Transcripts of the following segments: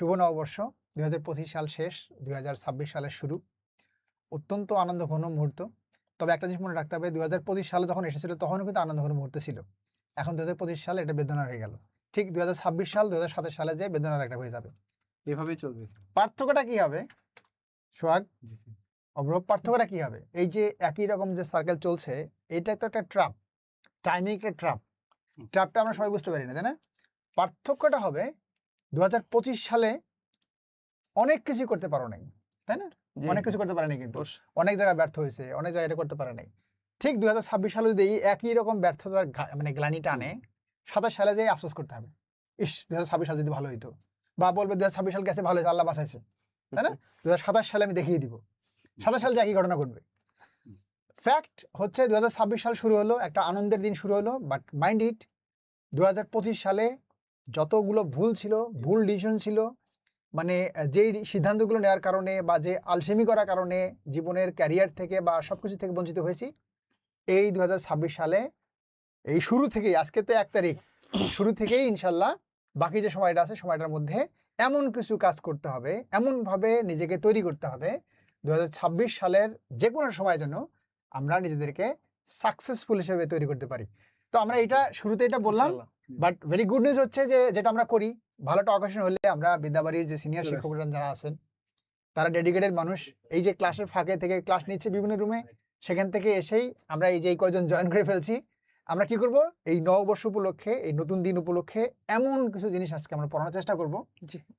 শুভ নববর্ষ। দু হাজার পঁচিশ সাল শেষ দুই সালের শুরু। অত্যন্ত আনন্দ ঘন মুহূর্ত। তবে একটা জিনিস মনে রাখতে হবে দু হাজার পঁচিশ সালে যখন এসেছিল তখনও কিন্তু আনন্দ ঘন মুহূর্ত ছিল। এখন দু হাজার পঁচিশ সালে এটা বেদনা হয়ে গেল। ঠিক দু হাজার ছাব্বিশ সাল দুই সালে যে বেদনার একটা হয়ে যাবে। এভাবেই চলবে পার্থক্যটা কি হবে? সোহাগ? অবরোধ পার্থক্যটা কি হবে? এই যে একই রকম যে সার্কেল চলছে এটা তো একটা ট্রাপ টাইমিং একটা ট্রাপ। ট্রাপটা আমরা সবাই বুঝতে পারি না তাই না? পার্থক্যটা হবে দুই হাজার পঁচিশ সালে অনেক কিছু করতে পারো নাই তাই না? অনেক কিছু করতে পারেনি কিন্তু। অনেক জায়গায় ব্যর্থ হয়েছে অনেক জায়গায় এটা করতে পারে নাই। ঠিক দুহাজার ছাব্বিশ সালে যদি এই একই রকম ব্যর্থতার মানে গ্লানি টানে সাতাশ সালে যে আফসোস করতে হবে। ইস দু সাল যদি ভালো হইতো। বা বলবে দুই হাজার ছাব্বিশ সাল গেছে ভালো হয়েছে আল্লাহ বাঁচাইছে তাই না? দুই হাজার সাতাশ সালে আমি দেখিয়ে দিব। সাতাশ সালে যে একই ঘটনা ঘটবে। ফ্যাক্ট হচ্ছে দুই হাজার ছাব্বিশ সাল শুরু হলো একটা আনন্দের দিন শুরু হলো বাট মাইন্ড ইট দুই হাজার পঁচিশ সালে যতগুলো ভুল ছিল, ভুল ডিসিশন ছিল মানে যেই সিদ্ধান্তগুলো নেওয়ার কারণে বা যে আলসেমি করার কারণে জীবনের ক্যারিয়ার থেকে বা সব কিছু থেকে বঞ্চিত হয়েছি, এই দু হাজার ছাব্বিশ সালে, এই শুরু থেকেই, আজকে তো এক তারিখ, শুরু থেকেই ইনশাল্লাহ বাকি যে সময়টা আছে, সময়টার মধ্যে এমন কিছু কাজ করতে হবে, এমনভাবে নিজেকে তৈরি করতে হবে দু হাজার ছাব্বিশ সালের যে কোনো সময় যেন আমরা নিজেদেরকে সাকসেসফুল হিসেবে তৈরি করতে পারি। তো আমরা এটা শুরুতে এটা বললাম বাট ভেরি গুড নিউজ হচ্ছে যে যেটা আমরা করি ভালো একটা অকেশন হলে আমরা বিদ্যাবাড়ির যে সিনিয়র. শিক্ষকরা যারা আছেন তারা ডেডিকেটেড মানুষ। এই যে ক্লাসের ফাঁকে থেকে ক্লাস নিচ্ছে বিভিন্ন রুমে সেখান থেকে এসেই আমরা এই যে এই কয়জন জয়েন করে ফেলছি আমরা কি করব? এই নববর্ষ উপলক্ষে এই নতুন দিন উপলক্ষে এমন কিছু জিনিস আজকে আমরা পড়ানোর চেষ্টা করব।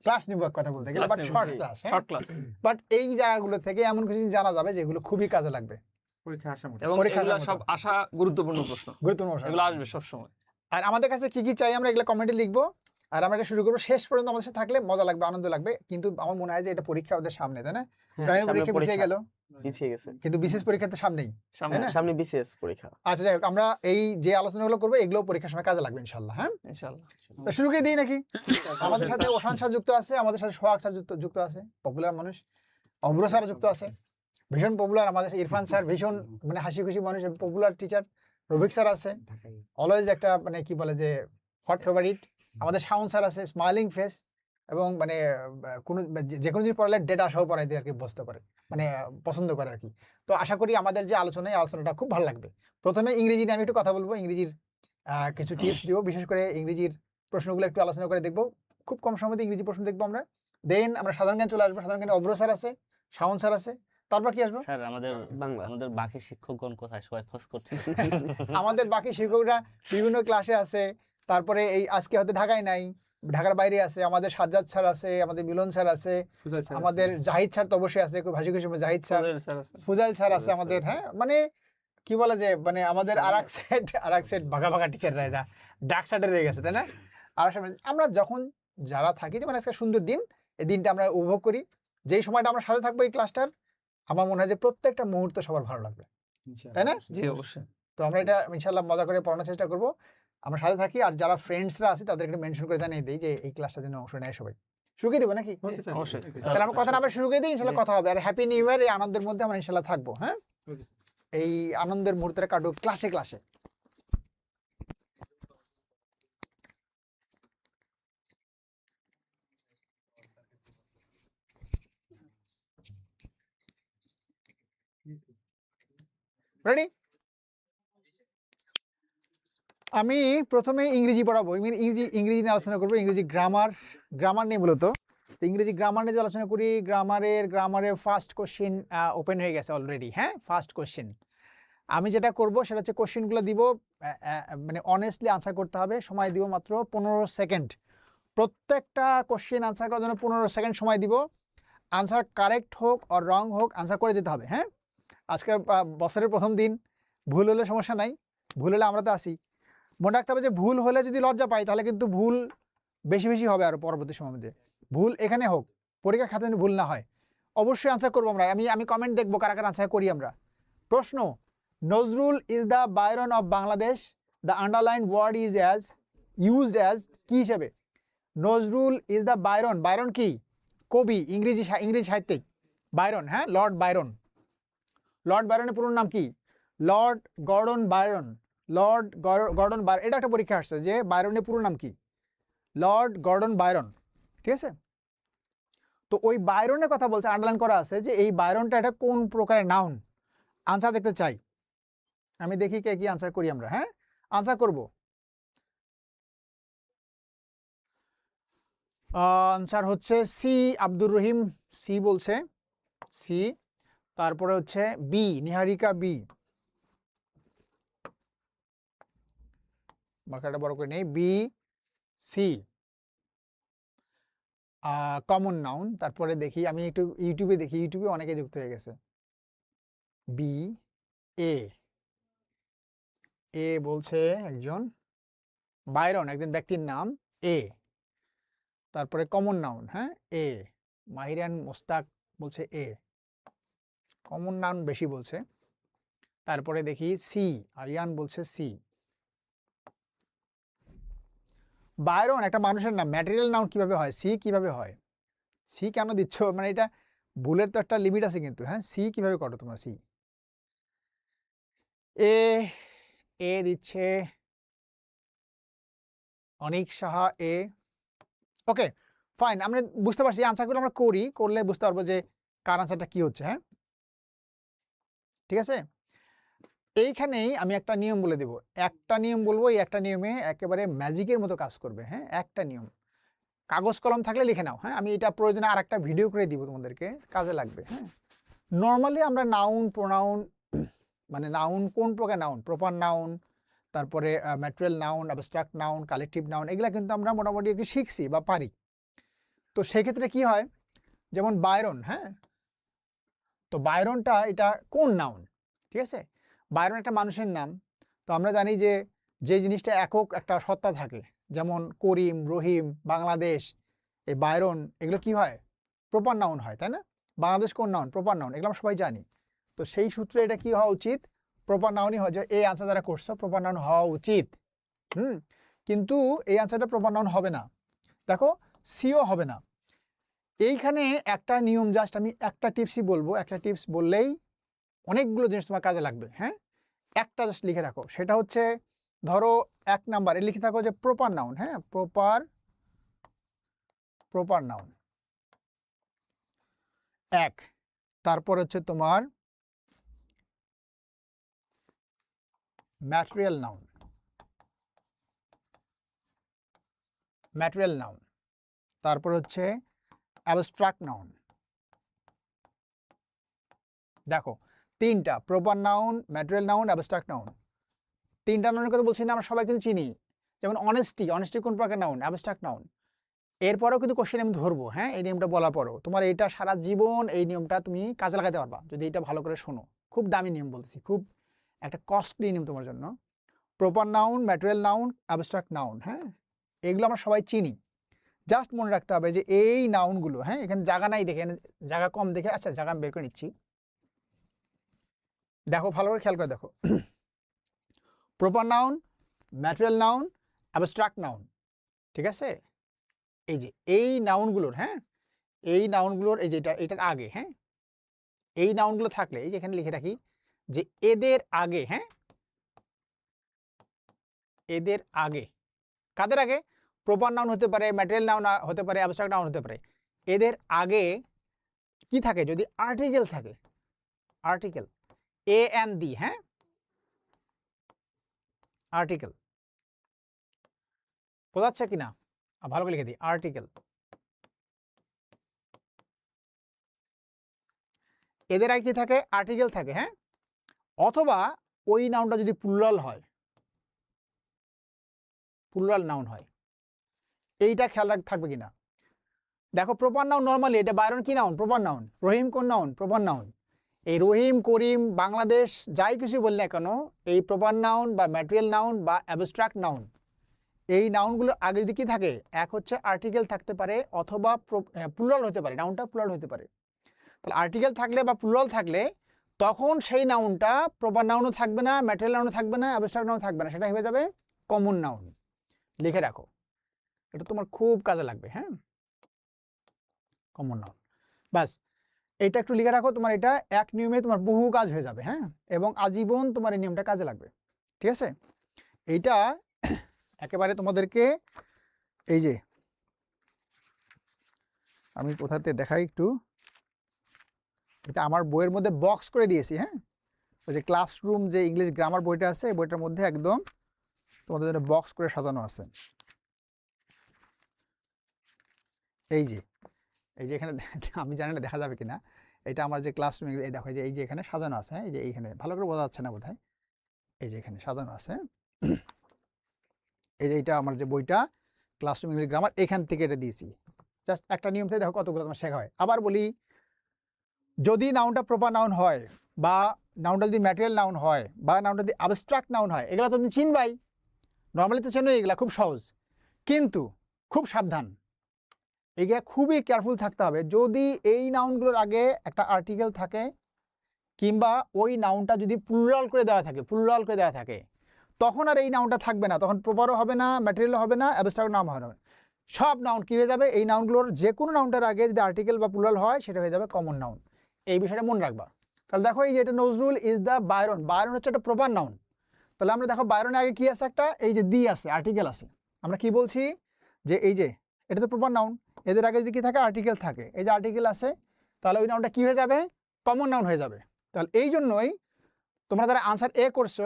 ক্লাস নিব এক কথা বলতে গেলে but short class short class but এই জায়গাগুলো থেকে এমন কিছু জিনিস জানা যাবে যেগুলো খুবই কাজে লাগবে। পরীক্ষা আসা এবং সব আশা গুরুত্বপূর্ণ প্রশ্ন। গুরুত্বপূর্ণ বিষয়। এগুলো আসবে সব সময় আর আমাদের কাছে কি কি চাই আমরা এগুলো কমেন্টে লিখব। আর আমরা এটা শুরু করব। শেষ পর্যন্ত আমাদের সাথে থাকলে মজা লাগবে আনন্দ লাগবে। কিন্তু আমার মনে হয় যে এটা পরীক্ষা ওদের সামনে তাই না? প্রাইমারি পরীক্ষা পিছিয়ে গেল। পিছিয়ে গেছে। কিন্তু বিশেষ পরীক্ষা তো সামনেই সামনে বিসিএস পরীক্ষা। আচ্ছা যাই হোক আমরা এই যে আলোচনাগুলো করব এগুলো পরীক্ষার সময় কাজে লাগবে ইনশাল্লাহ হ্যাঁ? ইনশাআল্লাহ তো শুরু করে দিই নাকি? আমাদের সাথে ওশান স্যার যুক্ত আছে আমাদের সাথে সোহাগ স্যার যুক্ত যুক্ত আছে পপুলার মানুষ। অমর স্যার যুক্ত আছে। ভীষণ পপুলার আমাদের ইরফান স্যার ভীষণ মানে হাসি খুশি মানুষ পপুলার টিচার রবিক স্যার আছে। অলওয়েজ একটা মানে কি বলে যে হট ফেভারিট আমাদের শাওন স্যার আছে স্মাইলিং ফেস এবং মানে কোনো যে- কোনো জিনিস পড়ালে ডেটা সহ পড়াই দিয়ে আর কি বসতে করে মানে পছন্দ করে আর কি তো আশা করি আমাদের যে আলোচনা এই আলোচনাটা খুব ভালো লাগবে। প্রথমে ইংরেজি নিয়ে আমি একটু কথা বলব ইংরেজির কিছু টিপস দিব বিশেষ করে ইংরেজির প্রশ্নগুলো একটু আলোচনা করে দেখব। খুব কম সময়তে ইংরেজি প্রশ্ন দেখব আমরা। দেন আমরা সাধারণ জ্ঞান চলে আসব সাধারণ জ্ঞানে অব্র স্যার আছে শাওন স্যার আছে তারপর কি আসব? স্যার আমাদের বাংলা। আমাদের বাকি শিক্ষকগণ কোথায়? সবাই খোঁজ করছে। আমাদের বাকি শিক্ষকরা বিভিন্ন ক্লাসে আছে তারপরে এই আজকে হয়তো ঢাকায় নাই ঢাকার বাইরে আছে আমাদের সাজ্জাদ স্যার আছে আমাদের মিলন স্যার আছে আমাদের। জাহিদ স্যার তো অবশ্যই আছে খুব হাসি খুশি জাহিদ স্যার। ফুলের স্যার আছে। আমাদের হ্যাঁ? মানে কি বলে যে মানে আমাদের আর এক সেট আর এক সেট ভাগা ভাগা টিচাররা এরা। ডাক সাইডে রয়ে গেছে তাই না? আর আমরা যখন যারা থাকি যে মানে একটা সুন্দর দিন এই দিনটা আমরা উপভোগ করি যেই সময়টা আমরা সাথে থাকব এই ক্লাসটার আমার মনে হয় যে প্রত্যেকটা মুহূর্ত সবার ভালো লাগবে। তাই না? জি অবশ্যই। তো আমরা এটা ইনশাল্লাহ মজা করে পড়ানোর চেষ্টা করব। আমরা সাথে থাকি আর যারা ফ্রেন্ডসরা আছে তাদেরকে মেনশন করে জানিয়ে দিই যে এই ক্লাসটা যেন অংশ নেয় সবাই। শুরু করে দেবো নাকি? অবশ্যই। তাহলে আমার কথা না আবার শুরু করে দিই ইনশাল্লাহ কথা হবে। আর হ্যাপি নিউ ইয়ার এই আনন্দের মধ্যে আমরা ইনশাল্লাহ থাকব হ্যাঁ? এই আনন্দের মুহূর্তটা কাটুক ক্লাসে ক্লাসে রেডি আমি প্রথমে ইংরেজি পড়াবো। ইংরে- ইংরেজি ইংরেজি নিয়ে আলোচনা করব। ইংরেজি গ্রামার গ্রামার নিয়ে মূলত। তো ইংরেজি গ্রামার নিয়ে আলোচনা করি গ্রামারের গ্রামারের ফার্স্ট কোশ্চেন ওপেন হয়ে গেছে অলরেডি হ্যাঁ? ফার্স্ট কোশ্চেন আমি যেটা করব সেটা হচ্ছে কোশ্চেনগুলো দিব মানে অনেস্টলি আনসার করতে হবে। সময় দিব মাত্র পনেরো সেকেন্ড প্রত্যেকটা কোশ্চেন আনসার করার জন্য পনেরো সেকেন্ড সময় দিব। আনসার কারেক্ট হোক আর রং হোক আনসার করে যেতে হবে হ্যাঁ? আজকে আহ, বছরের প্রথম দিন ভুল হলে সমস্যা নাই ভুল হলে আমরা তো আসি মনে রাখতে হবে যে ভুল হলে যদি লজ্জা পাই তাহলে কিন্তু ভুল বেশি বেশি হবে আর পরবর্তী সময় মধ্যে। ভুল এখানে হোক পরীক্ষার খাতে ভুল না হয়। অবশ্যই আনসার করব আমরা। আমি আমি কমেন্ট দেখব কারা কারা আনসার করি আমরা। প্রশ্ন Nazrul is the Byron of Bangladesh the underline word is as used as কী হিসেবে? Nazrul is the Byron Byron কি? কবি ইংরেজি ইংরেজি সাহিত্যিক। বায়রন হ্যাঁ? লর্ড বায়রন লর্ড বায়রনের পুরো নাম কি? লর্ড গর্ডন বায়রন লর্ড গর- গর্ডন বায়রন এটা একটা পরীক্ষা আসছে যে বায়রনের পুরো নাম কি? লর্ড গর্ডন বায়রন ঠিক আছে? তো ওই বায়রনের কথা বলছে আন্ডারলাইন করা আছে যে এই বায়রনটা এটা কোন প্রকারের নাউন আনসার দেখতে চাই। আমি দেখি কে কি আনসার করি আমরা হ্যাঁ? আনসার করব। আনসার হচ্ছে সি আব্দুর রহিম সি বলছে সি তারপরে হচ্ছে বি নিহারিকা বি মার্কারটা বড় করে নেই। বি সি কমন নাউন তারপরে দেখি, আমি একটু ইউটিউবে দেখি ইউটিউবে অনেকে যুক্ত হয়ে গেছে। বি এ এ বলছে একজন বাইরন একজন ব্যক্তির নাম এ তারপরে কমন নাউন হ্যাঁ? এ মাহিরান মোস্তাক বলছে এ কমন নাউন বেশি বলছে। তারপরে দেখি সি আরিয়ান বলছে সি বায়রন একটা মানুষের নাম ম্যাটেরিয়াল নাউন কীভাবে হয়? সি কীভাবে হয়? সি কেন দিচ্ছ? মানে এটা ভুলের তো একটা লিমিট আছে কিন্তু হ্যাঁ? সি কীভাবে করো তোমরা? সি এ এ দিচ্ছে Anik Saha A okay fine আমরা বুঝতে পারছি আনসারগুলো আমরা করি, করলে বুঝতে পারব যে কার আনসারটা কি হচ্ছে হ্যাঁ? ঠিক আছে? এইখানেই আমি একটা নিয়ম বলে দেব। একটা নিয়ম বলব, এই একটা নিয়মে একেবারে ম্যাজিকের মতো কাজ করবে। হ্যাঁ একটা নিয়ম। কাগজ কলম থাকলে লিখে নাও। হ্যাঁ আমি এটা প্রয়োজনে আর একটা ভিডিও করে দিব তোমাদেরকে। কাজে লাগবে। হ্যাঁ নর্মালি আমরা নাউন প্রোনাউন মানে নাউন কোন প্রকার নাউন প্রপার নাউন তারপরে material noun abstract noun collective noun এগুলো কিন্তু আমরা মোটামুটি একটু শিখছি বা পারি। তো সেক্ষেত্রে কি হয়? যেমন বায়রন হ্যাঁ তো বায়রনটা এটা কোন নাউন ঠিক আছে? বায়রন একটা মানুষের নাম। তো আমরা জানি যে যে জিনিসটা একক একটা সত্তা থাকে, যেমন করিম, রহিম, বাংলাদেশ, এই বায়রন এগুলো কি হয়? প্রপার নাউন হয়, তাই না? বাংলাদেশ কোন নাউন প্রপার নাউন এগুলো আমরা সবাই জানি। তো সেই সূত্রে এটা কি হওয়া উচিত? প্রপার নাউনই হয় যে, এই আনসার যারা করছ প্রপার নাউন হওয়া উচিত। হুম? কিন্তু এই আনসারটা প্রপার নাউন হবে না। দেখো সিও হবে না। এইখানে একটা নিয়ম জাস্ট আমি একটা টিপসই বলব। একটা টিপস বললেই অনেকগুলো জিনিস তোমার কাজে লাগবে হ্যাঁ? একটা জাস্ট লিখে রাখো। সেটা হচ্ছে ধরো এক নাম্বারে লিখে থাকো যে প্রপার নাউন হ্যাঁ? প্রপার প্রপার নাউন এক। তারপর হচ্ছে তোমার ম্যাটেরিয়াল নাউন ম্যাটেরিয়াল নাউন তারপর হচ্ছে অ্যাবস্ট্রাক্ট নাউন। দেখো, তিনটা, proper noun, material noun, abstract noun. তিনটা নাউনের কথা বলছি না, আমরা সবাই কিন্তু চিনি। যেমন অনেস্টি অনেস্টি কোন প্রকার নাউন? Abstract noun. এরপরেও কিন্তু কোশ্চেন আমি ধরবো হ্যাঁ? এই নিয়মটা বলার পরও। তোমার এইটা সারা জীবন এই নিয়মটা তুমি কাজে লাগাতে পারবা, যদি এটা ভালো করে শোনো। খুব দামি নিয়ম বলতেছি, খুব একটা কস্টলি নিয়ম তোমার জন্য। Proper noun, material noun, abstract noun হ্যাঁ? এগুলো আমরা সবাই চিনি। জাস্ট মনে রাখতে হবে যে এই নাউনগুলো হ্যাঁ এখানে জায়গা নাই দেখে জায়গা কম দেখে আচ্ছা জায়গা আমি বের করে নিচ্ছি। দেখো, ভালো করে খেয়াল করে দেখো। Proper noun material noun abstract noun ঠিক আছে? এই যে, এই নাউনগুলোর হ্যাঁ এই নাউনগুলোর এই যে, এটা, এটার আগে হ্যাঁ এই নাউনগুলো থাকলে, এই যে, এখানে লিখে রাখি যে এদের আগে হ্যাঁ এদের আগে, কাদের আগে? প্রপার নাউন হতে পারে ম্যাটেরিয়াল নাউন হতে পারে অ্যাবস্ট্রাক্ট নাউন হতে পারে। এদের আগে কি থাকে? যদি আর্টিকেল থাকে আর্টিকেল এ এন দি হ্যাঁ? আর্টিকেল বোঝাচ্ছে কি না ভালো করে লিখে দিই। আর্টিকেল এদের আগে কি থাকে? আর্টিকেল থাকে হ্যাঁ? অথবা ওই নাউনটা যদি প্লুরাল হয় প্লুরাল নাউন হয় এইটা খেয়াল রাখ, থাকবে কিনা? দেখো প্রপার নাউন নর্মালি এটা বাইরন কি নাউন প্রপার নাউন রহিম কোন নাউন প্রপার নাউন এই রহিম, করিম, বাংলাদেশ, যাই কিছু বললে কেন, এই প্রপার নাউন বা ম্যাটেরিয়াল নাউন বা অ্যাবস্ট্রাক্ট নাউন এই নাউনগুলোর আগে যদি কি থাকে? এক হচ্ছে আর্টিকেল থাকতে পারে অথবা প্লুরাল হতে পারে। নাউনটা প্লুরাল হতে পারে। তাহলে আর্টিকেল থাকলে বা প্লুরাল থাকলে, তখন সেই নাউনটা প্রপার নাউনও থাকবে না ম্যাটেরিয়াল নাউনও থাকবে না অ্যাবস্ট্রাক্ট নাউন থাকবে না সেটা হয়ে যাবে কমন নাউন লিখে রাখো। এটা তোমার খুব কাজে লাগবে হ্যাঁ? কমন নাউন ব্যাস এটা একটু লিখে রাখো, তোমার এটা এক নিয়মে তোমার বহু কাজ হয়ে যাবে হ্যাঁ? এবং আজীবন তোমার এই নিয়মটা কাজে লাগবে, ঠিক আছে? এইটা একেবারে তোমাদেরকে এই যে, আমি কোথাতে দেখাই একটু। এটা আমার বইয়ের মধ্যে বক্স করে দিয়েছি হ্যাঁ? ওই যে ক্লাসরুম যে ইংলিশ গ্রামার বইটা আছে বইটার মধ্যে একদম তোমাদের জন্য বক্স করে সাজানো আছে। এই যে এই যে এখানে আমি জানি না দেখা যাবে কিনা। এটা আমার যে ক্লাসরুম এই দেখো যে, এই যে এখানে সাজানো আছে, এই যে এইখানে, ভালো করে বোঝা যাচ্ছে না বোধহয়? এই যে এখানে সাজানো আছে। এই যে এইটা আমার যে বইটা ক্লাসরুম ইংলিশ গ্রামার এখান থেকে এটা দিয়েছি। জাস্ট একটা নিয়ম থেকে দেখো কতগুলো তোমার শেখা হয়। আবার বলি, যদি নাউনটা প্রপার নাউন হয়, বা নাউনটা যদি ম্যাটেরিয়াল নাউন হয়, বা নাউনটা যদি আবস্ট্রাক্ট নাউন হয়, এগুলো তো তুমি চিনবাই। নর্মালি তো চেনো এগুলা, খুব সহজ। কিন্তু খুব সাবধান। এগুলা খুবই কেয়ারফুল থাকতে হবে। যদি এই নাউনগুলোর আগে একটা আর্টিকেল থাকে কিংবা ওই নাউনটা যদি প্লুরাল করে দেওয়া থাকে প্লুরাল করে দেওয়া থাকে, তখন আর এই নাউনটা থাকবে না। তখন প্রপারও হবে না ম্যাটেরিয়াল হবে না অ্যাবস্ট্রাক্ট নাম হবে না। সব নাউন কী হয়ে যাবে? এই নাউনগুলোর যে কোনো নাউনটার আগে যদি আর্টিকেল বা প্লুরাল হয়, সেটা হয়ে যাবে কমন নাউন এই বিষয়টা মনে রাখবা। তাহলে দেখো এই যে এটা Nazrul is the Byron Byron হচ্ছে একটা প্রপার নাউন তাহলে আমরা দেখো বায়রনের আগে কী আছে একটা? এই যে দি আছে আর্টিকেল আছে। আমরা কি বলছি? যে এই যে এটা তো প্রপার নাউন এদের আগে যদি কি থাকে আর্টিকেল থাকে। এই যে আর্টিকেল আছে, তাহলে ওই নাউনটা কি হয়ে যাবে? কমন নাউন হয়ে যাবে। তাহলে এই জন্যই তোমরা যারা আনসার এ করছ,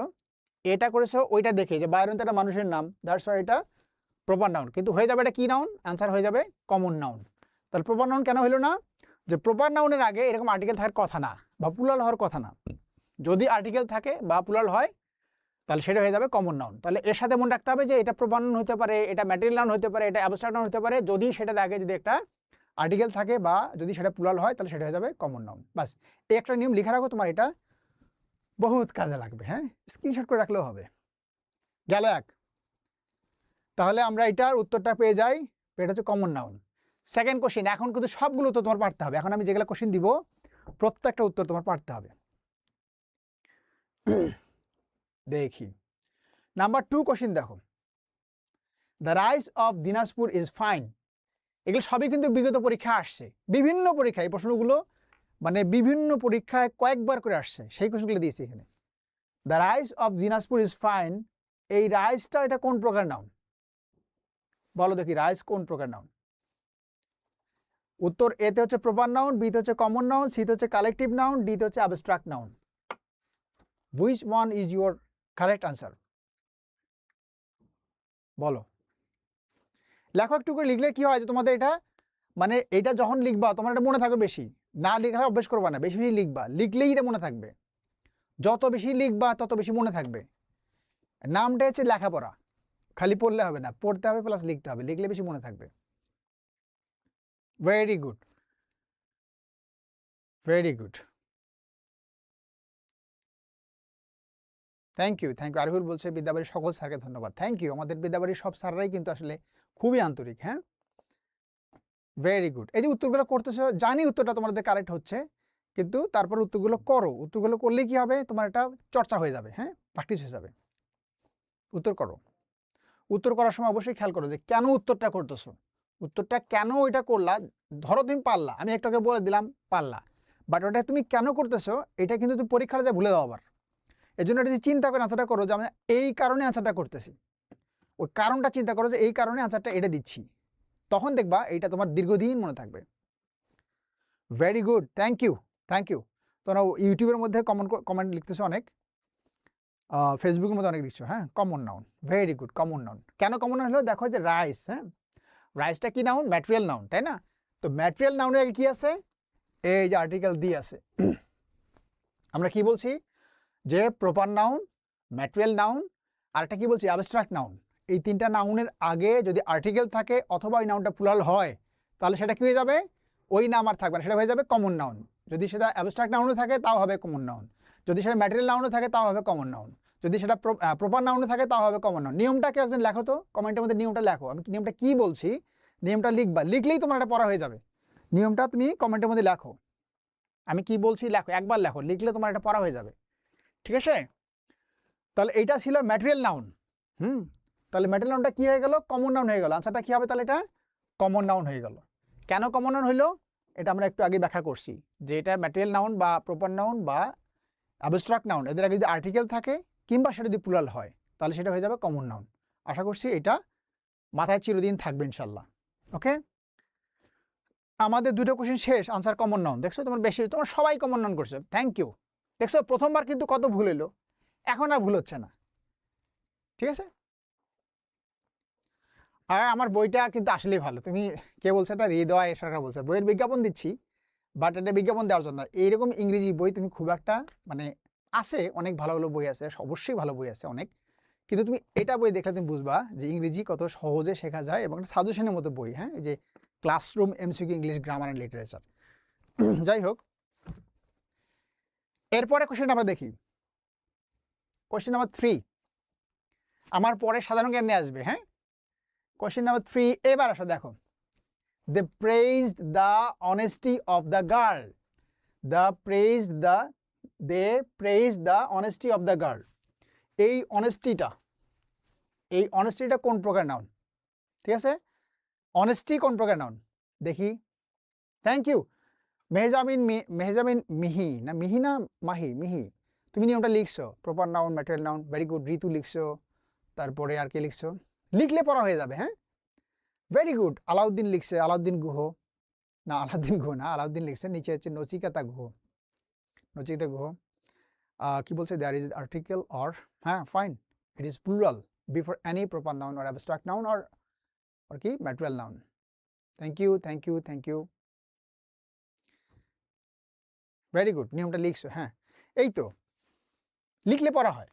এটা করেছ, ওইটা দেখে। যে বায়রন তো একটা মানুষের নাম দ্যাটস এটা প্রপার নাউন কিন্তু হয়ে যাবে এটা কি নাউন অ্যান্সার হয়ে যাবে কমন নাউন তাহলে প্রপার নাউন কেন হলো না? যে প্রপার নাউনের আগে এরকম আর্টিকেল থাকার কথা না, বা পুলাল হওয়ার কথা না। যদি আর্টিকেল থাকে বা পুলাল হয় তাহলে সেটা হয়ে যাবে কমন নাউন তাহলে এর সাথে মনে রাখতে হবে যে এটা প্রপার হতে পারে, এটা ম্যাটেরিয়াল নাউন হতে পারে, এটা অ্যাবস্ট্রাক্ট নাউন হতে পারে। যদি সেটা আগে যদি একটা আর্টিকেল থাকে বা যদি সেটা পুলাল হয়, তাহলে সেটা হয়ে যাবে কমন নাউন বাস এই একটা নিয়ম লিখে রাখো, তোমার এটা বহুত কাজে লাগবে হ্যাঁ? স্ক্রিনশট করে রাখলেও হবে। গেল এক। তাহলে আমরা এটার উত্তরটা পেয়ে যাই, এটা হচ্ছে কমন নাউন সেকেন্ড কোশ্চেন এখন কিন্তু সবগুলো তো তোমার পারতে হবে। এখন আমি যেগুলো কোশ্চেন দিব, প্রত্যেকটা উত্তর তোমার পারতে হবে। দেখি। নাম্বার টু কোশ্চেন দেখো। The rice of Dinajpur is fine এগুলো সবই কিন্তু বিগত পরীক্ষা আসছে। বিভিন্ন পরীক্ষায় এই প্রশ্নগুলো মানে বিভিন্ন পরীক্ষায় কয়েকবার করে আসছে। সেই কোশ্চেনগুলো দিয়েছি এখানে। The rice of Dinajpur is fine এই রাইসটা এটা কোন প্রকার নাউন বলো দেখি রাইস কোন প্রকার নাউন উত্তর এতে হচ্ছে প্রপার নাউন বিতে হচ্ছে কমন নাউন সিতে হচ্ছে কালেকটিভ নাউন ডিতে হচ্ছে abstract noun which one is your correct answer বলো। লেখো একটু করে, লিখলে কি হয় যে তোমাদের এটা মানে এটা যখন লিখবা, তোমার এটা মনে থাকবে বেশি। না লেখা অভ্যেস করবা না, বেশি বেশি লিখবা। লিখলেই এটা মনে থাকবে। যত বেশি লিখবা, তত বেশি মনে থাকবে। নামটা হচ্ছে লেখাপড়া। খালি পড়লে হবে না, পড়তে হবে প্লাস লিখতে হবে। লিখলে বেশি মনে থাকবে। Very good very good thank you thank you আরহুল বলছে, বিদ্যাবাড়ির সকল স্যারকে ধন্যবাদ। থ্যাংক ইউ আমাদের বিদ্যাবাড়ির সব স্যাররাই কিন্তু আসলে খুবই আন্তরিক হ্যাঁ? ভেরি গুড এই যে উত্তরগুলো করতেছো, জানি উত্তরটা তোমাদের কারেক্ট হচ্ছে, কিন্তু তারপর উত্তরগুলো করো। উত্তরগুলো করলে কি হবে? তোমার এটা চর্চা হয়ে যাবে হ্যাঁ? প্র্যাকটিস হয়ে যাবে। উত্তর করো। উত্তর করার সময় অবশ্যই খেয়াল করো যে কেন উত্তরটা করতেছো? উত্তরটা কেন ওইটা করলা? ধরো তুমি পারলা। আমি একটাকে বলে দিলাম, পারলা। বাট ওটা তুমি কেন করতেছো? এটা কিন্তু তুমি পরীক্ষার যা ভুলে দাও আবার। এই জন্য যদি চিন্তা করে আনসারটা করো যে আমি এই কারণে আনসারটা করতেছি। ওই কারণটা চিন্তা করো যে এই কারণে আনসারটা এটা দিচ্ছি। তখন দেখবা এইটা তোমার দীর্ঘদিন মনে থাকবে। Very good thank you thank you তোমরা ইউটিউবের মধ্যে কমন কমেন্ট লিখতেছো অনেক। ফেসবুকের মধ্যে অনেক লিখছো হ্যাঁ? Common noun very good common noun কেন কমন নাউন হলো? দেখো যে রাইস হ্যাঁ? রাইসটা কি নাউন ম্যাটেরিয়াল নাউন তাই না? তো ম্যাটেরিয়াল নাউনের আগে কি আছে? এই যে আর্টিকেল দি আছে। আমরা কি বলছি? যে প্রপার নাউন ম্যাটেরিয়াল নাউন আর একটা কি বলছি অ্যাবস্ট্রাক্ট নাউন এই তিনটা নাউনের আগে যদি আর্টিকেল থাকে অথবা ওই নাউনটা প্লুরাল হয়, তাহলে সেটা কি হয়ে যাবে? ওই নাম আর থাকবে না, সেটা হয়ে যাবে কমন নাউন যদি সেটা অ্যাবস্ট্রাক্ট নাউনে থাকে, তাও হবে কমন নাউন যদি সেটা ম্যাটেরিয়াল নাউনে থাকে, তাও হবে কমন নাউন যদি সেটা প্রপার নাউনে থাকে, তাও হবে কমন নাউন নিয়মটা কেউ একজন লেখো তো কমেন্টের মধ্যে নিয়মটা লেখো। আমি নিয়মটা কী বলছি? নিয়মটা লিখবা। লিখলেই তোমার এটা পড়া হয়ে যাবে। নিয়মটা তুমি কমেন্টের মধ্যে লেখো। আমি কি বলছি, লেখো, একবার লেখো, লিখলে তোমার এটা পড়া হয়ে যাবে। ঠিক আছে? তাহলে এইটা ছিল ম্যাটেরিয়াল নাউন হুম? তাহলে ম্যাটেরিয়াল নাউনটা কী হয়ে গেল? কমন নাউন হয়ে গেল। আনসারটা কী হবে তাহলে এটা? কমন নাউন হয়ে গেল। কেন কমন নাউন হইল? এটা আমরা একটু আগে ব্যাখ্যা করছি যে এটা ম্যাটেরিয়াল নাউন বা প্রপার নাউন বা অ্যাবস্ট্রাক্ট নাউন এদের আগে যদি আর্টিকেল থাকে কিংবা সেটা যদি প্লুরাল হয়, তাহলে সেটা হয়ে যাবে কমন নাউন আশা করছি এটা মাথায় চিরদিন থাকবে ইনশাল্লাহ ওকে? আমাদের দুটো কোশ্চেন শেষ। আনসার কমন নাউন দেখছ? তোমার বেশি তোমার সবাই কমন নাউন করছ। থ্যাংক ইউ দেখছ, প্রথমবার কিন্তু কত ভুল এলো। এখন আর ভুল হচ্ছে না। ঠিক আছে? আর আমার বইটা কিন্তু আসলেই ভালো। তুমি কে বলছে এটা? হৃদয় সরকার বলছে। বইয়ের বিজ্ঞাপন দিচ্ছি বাট এটা বিজ্ঞাপন দেওয়ার জন্য। এইরকম ইংরেজি বই তুমি খুব একটা মানে আছে, অনেক ভালো ভালো বই আছে, অবশ্যই ভালো বই আছে অনেক। কিন্তু তুমি এটা বই দেখলে তুমি বুঝবা যে ইংরেজি কত সহজে শেখা যায় এবং একটা সাজেশনের মতো বই হ্যাঁ? যে classroom MCQ English grammar and literature যাই হোক এরপরে কোশ্চেন আমরা দেখি। কোশ্চেন নাম্বার থ্রি আমার পরে সাধারণ জ্ঞান নিয়ে আসবে হ্যাঁ? কোশ্চেন নাম্বার থ্রি এবার আসো, দেখো। They praised the honesty of the girl the praised the they praise the honesty of the girl এই অনেস্টিটা এই অনেস্টিটা কোন প্রকার নাউন ঠিক আছে? অনেস্টি কোন প্রকার নাউন দেখি। থ্যাংক ইউ মেহজামিন মেহজামিন মিহি, না মিহি না মাহি, মিহি। তুমি নিয়মটা লিখছো proper noun material noun very good Ritu লিখছো, তারপরে আর কি লিখছো? লিখলে পড়া হয়ে যাবে হ্যাঁ? ভেরি গুড আলাউদ্দিন লিখছে, আলাউদ্দিন গুহ। না, আলাউদ্দিন গুহ না, আলাউদ্দিন লিখছে, নিচে হচ্ছে নচিকাতা গুহ। নচিকাতা গুহ। কি বলছে? দেয়ার ইজ আর্টিকেল অর হ্যাঁ fine it is plural before any proper noun or abstract noun or or কি? Material noun thank you thank you thank you very good নিয়মটা লিখছো হ্যাঁ। এই তো। লিখলে পড়া হয়।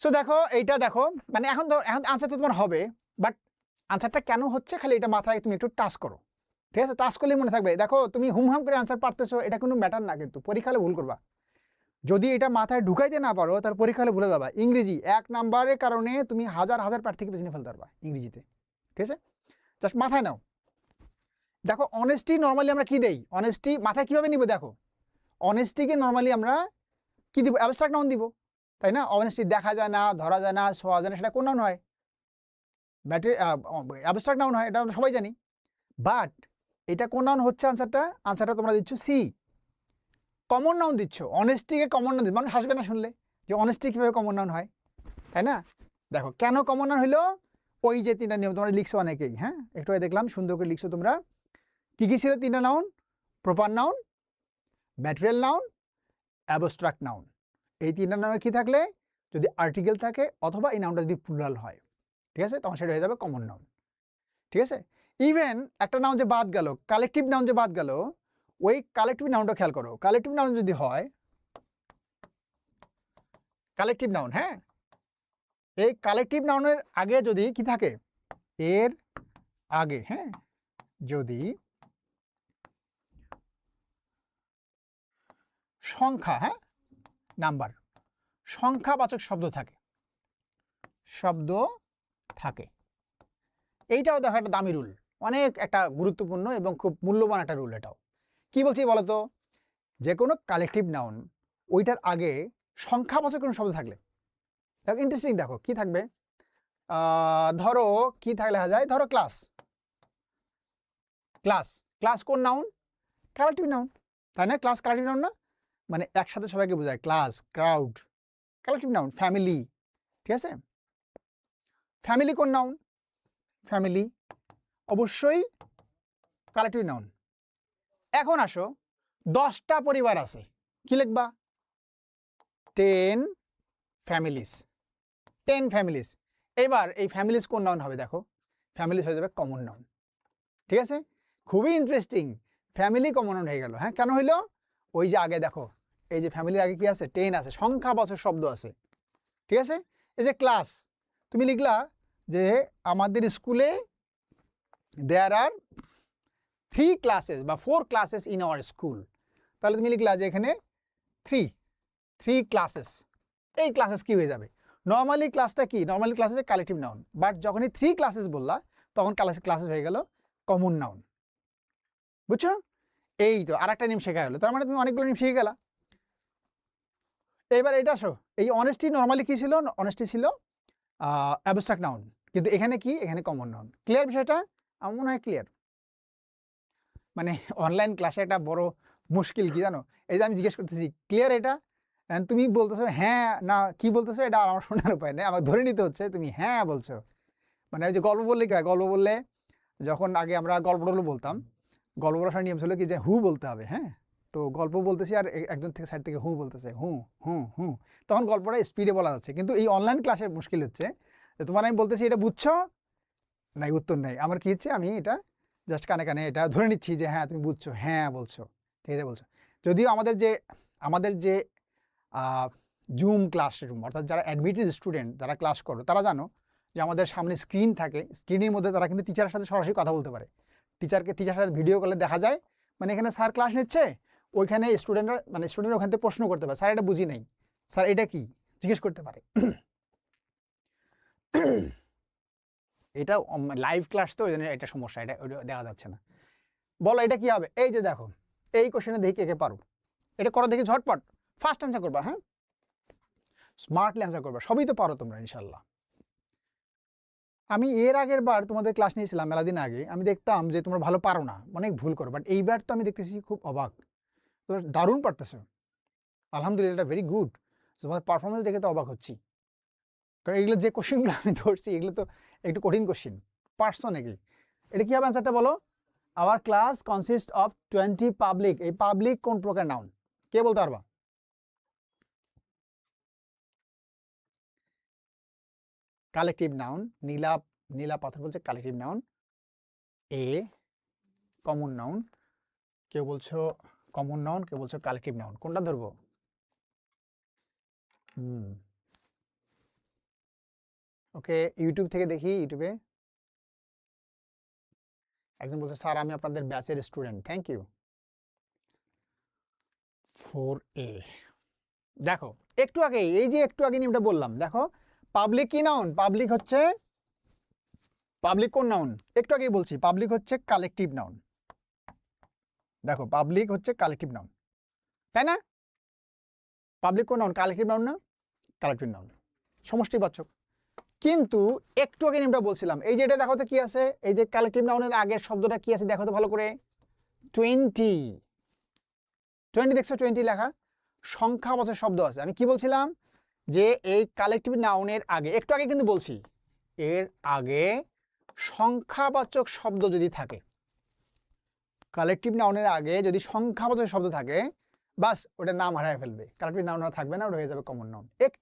সো দেখো, এইটা দেখো মানে এখন ধর, এখন আনসার তো তোমার হবে বাট আনসারটা কেন হচ্ছে খালি এটা মাথায় তুমি একটু টাচ করো। ঠিক আছে? টাচ করলেই মনে থাকবে। দেখো, তুমি হুমহাম করে আনসার পারতেছো, এটা কোনো ম্যাটার না কিন্তু পরীক্ষালে ভুল করবা। যদি এটা মাথায় ঢুকাইতে না পারো, তার পরীক্ষালে ভুলে যাবা। ইংরেজি এক নাম্বারের কারণে তুমি হাজার হাজার প্রার্থীকে পেছনে ফেলতে পারবা ইংরেজিতে। ঠিক আছে? জাস্ট মাথায় নাও। দেখো অনেস্টি নর্মালি আমরা কি দেই? অনেস্টি মাথায় কীভাবে নিব দেখো? অনেস্টিকে নর্মালি আমরা কি দিব? অ্যাবস্ট্রাক্ট নাউন দিব, তাই না? অনেস্টি দেখা যায় না, ধরা যায় না ছোঁয়া যায় না, সেটা কোন নাউন হয়? ব্যাটারি অ্যাবস্ট্রাক্ট নাউন হয়, এটা সবাই জানি। বাট এটা কোন নাউন হচ্ছে আনসারটা আনসারটা তোমরা দিচ্ছ সি কমন নাউন দিচ্ছ। অনেস্টিকে কমন নাউন মানুষ হাসবে না শুনলে যে অনেস্টি কীভাবে কমন নাউন হয়, তাই না? দেখো, কেন কমন নাউন হইল? ওই যে তিনটা নিয়ম তোমরা লিখছো অনেকেই হ্যাঁ? একটু দেখলাম, সুন্দর করে লিখছো তোমরা। কী কী ছিল তিনটা noun proper noun material noun abstract noun এই তিনটা নাউনের কী থাকলে? যদি আর্টিকেল থাকে অথবা এই নাউনটা যদি প্লুরাল হয়, ঠিক আছে? তখন সেটা হয়ে যাবে কমন নাউন ঠিক আছে? ইভেন একটা নাউন যে বাদ গেল কালেকটিভ নাউন যে বাদ গেল, ওই কালেকটিভ নাউনটা খেয়াল করো। কালেকটিভ নাউন যদি হয় কালেকটিভ নাউন হ্যাঁ? এই কালেকটিভ নাউনের আগে যদি কি থাকে? এর আগে হ্যাঁ? যদি সংখ্যা হ্যাঁ? নাম্বার। সংখ্যাবাচক শব্দ থাকে। শব্দ থাকে। এইটাও দেখো একটা দামি রুল। অনেক একটা গুরুত্বপূর্ণ এবং খুব মূল্যবান একটা রুল এটাও। কি বলছি বলো তো? যে কোনো কালেকটিভ নাউন ওইটার আগে সংখ্যাবাচক কোনো শব্দ থাকলে। দেখো ইন্টারেস্টিং দেখো, কি থাকবে? ধরো, কি থাকলে যায়? ধরো ক্লাস ক্লাস ক্লাস কোন নাউন কালেকটিভ নাউন তাই না? ক্লাস কালেকটিভ নাউন না? মানে একসাথে সবাইকে বোঝায় class crowd collective noun family ঠিক আছে? ফ্যামিলি কোন নাউন ফ্যামিলি অবশ্যই কালেকটিভ নাউন এখন আসো, দশটা পরিবার আছে, কি লিখবা? টেন ফ্যামিলিস টেন ফ্যামিলিস এবার এই ফ্যামিলিস কোন নাউন হবে দেখো? ফ্যামিলিস হয়ে যাবে কমন নাউন ঠিক আছে? খুবই ইন্টারেস্টিং ফ্যামিলি কমন নাউন হয়ে গেল হ্যাঁ? কেন হইল? ওই যে আগে দেখো এই যে ফ্যামিলির আগে কি আছে? টেন আছে সংখ্যাবাচক শব্দ আছে। ঠিক আছে? এই যে ক্লাস তুমি লিখলা যে আমাদের স্কুলে দেয়ার আর থ্রি ক্লাসেস বা four classes in our school তাহলে তুমি লিখলা যে এখানে থ্রি থ্রি ক্লাসেস এই ক্লাসেস কি হয়ে যাবে? নর্মালি ক্লাসটা কি? নর্মালি ক্লাস হচ্ছে কালেকটিভ নাউন বাট যখনই থ্রি ক্লাসেস বললা, তখন ক্লাস ক্লাসেস হয়ে গেল কমন নাউন বুঝছ? এই তো আর একটা নিয়ম শেখা হলো। তার মানে তুমি অনেকগুলো নিয়ম শিখে গেলা। এবার এটা আসো। এই অনেস্টি নর্মালি কি ছিল? অনেস্টি ছিল অ্যাবস্ট্রাক্ট নাউন কিন্তু এখানে কি? এখানে কমন নাউন ক্লিয়ার বিষয়টা? আমার মনে হয় ক্লিয়ার মানে অনলাইন ক্লাসে একটা বড় মুশকিল কি জানো? এই যে আমি জিজ্ঞেস করতেছি ক্লিয়ার এটা? তুমি বলতেছো হ্যাঁ না। কি বলতেছো? এটা আমার শোনার উপায় নেই। আমাকে ধরে নিতে হচ্ছে, তুমি হ্যাঁ বলছো। মানে ওই যে গল্প বললে কি হয়? গল্প বললে যখন আগে আমরা গল্পগুলো বলতাম, গল্প বলার নিয়ম ছিল কি যে, হু বলতে হবে হ্যাঁ? তো গল্প বলতেছি আর একজন থেকে সাইড থেকে হু বলতেছে। হু হু হু। তখন গল্পটা স্পিডে বলা যাচ্ছে। কিন্তু এই অনলাইন ক্লাসে মুশকিল হচ্ছে যে তোমার আমি বলতেছি, এটা বুঝছ? নাই, উত্তর নাই। আমার কি হচ্ছে? আমি এটা জাস্ট কানে কানে এটা ধরে নিচ্ছি যে হ্যাঁ তুমি বুঝছ। হ্যাঁ বলছো। ঠিক আছে, বলছো। যদিও আমাদের যে আমাদের যে জুম ক্লাসরুম অর্থাৎ যারা অ্যাডমিটেড স্টুডেন্ট যারা ক্লাস করো, তারা জানো যে আমাদের সামনে স্ক্রিন থাকে। স্ক্রিনের মধ্যে তারা কিন্তু টিচারের সাথে সরাসরি কথা বলতে পারে। টিচারকে টিচারের সাথে ভিডিও করলে দেখা যায়। মানে এখানে স্যার ক্লাস নিচ্ছে ওইখানে স্টুডেন্টরা মানে স্টুডেন্ট ওখান থেকে প্রশ্ন করতে পারে, স্যার, এটা বুঝি নাই। স্যার, এটা কি? জিজ্ঞেস করতে পারে। এটা লাইভ ক্লাস তো ওই জন্য এটা সমস্যা, এটা দেখা যাচ্ছে না। বলো, এটা কি হবে? এই যে দেখো, এই কোশ্চেনে দেখি কে কে পারো। এটা করো দেখি ঝটপট। ফার্স্ট অ্যান্সার করবা হ্যাঁ? স্মার্টলি অ্যান্সার করবা, সবই তো পারো তোমরা ইনশাল্লাহ আমি এর আগের বার তোমাদের ক্লাস নিয়েছিলাম মেলা দিন আগে, আমি দেখতাম যে তোমরা ভালো পারো না, অনেক ভুল করো বাট এইবার তো আমি দেখতেছি খুব অবাক। তোমরা দারুণ পারতেছো। আলহামদুলিল্লাহ এটা ভেরি গুড তোমাদের পারফরমেন্স দেখে তো অবাক হচ্ছি। কারণ এগুলো যে কোশ্চেনগুলো আমি ধরছি, এগুলো তো একটু কঠিন কোশ্চেন পারছ নাকি? এটা কী হবে অ্যান্সারটা বলো? Our class consist of twenty public এই পাবলিক কোন প্রকার নাউন কে বলতে পারবা? কালেকটিভ নাউন নীলা নীলা পাথর বলছে collective noun a common noun কেউ বলছো কমন নাউন কেউ বলছো কালেকটিভ নাউন কোনটা ধরবো? হুম। ওকে ইউটিউব থেকে দেখি ইউটিউবে একজন বলছে স্যার আমি আপনাদের ব্যাচের student thank you four A দেখো একটু আগে এই যে একটু আগে নিয়মটা বললাম দেখো পাবলিক কি নাউন পাবলিক হচ্ছে পাবলিক কোন নাউন একটু আগেই বলছি পাবলিক হচ্ছে কালেকটিভ নাউন দেখো পাবলিক হচ্ছে কালেকটিভ নাউন তাই না? পাবলিক কোন নাউন কালেকটিভ নাউন না? কালেকটিভ নাউন সমষ্টিবাচক কিন্তু একটু আগে নিয়মটা বলছিলাম, এই যে এটা দেখো তো কি আছে? এই যে কালেকটিভ নাউনের আগের শব্দটা কি আছে দেখো তো ভালো করে? টোয়েন্টি টোয়েন্টি দেখছ? টোয়েন্টি লেখা সংখ্যাবাচক শব্দ আছে। আমি কি বলছিলাম? যে এই কালেকটিভ নাউনের আগে, একটু আগে কিন্তু বলছি, এর আগে সংখ্যাবাচক শব্দ যদি থাকে কালেকটিভ নাউনের আগে যদি সংখ্যাবাচক শব্দ থাকে, বাস ওটা নাম হারায় ফেলবে। কালেকটিভ নাউন থাকবে না, ওটা হয়ে যাবে কমন নাউন একটু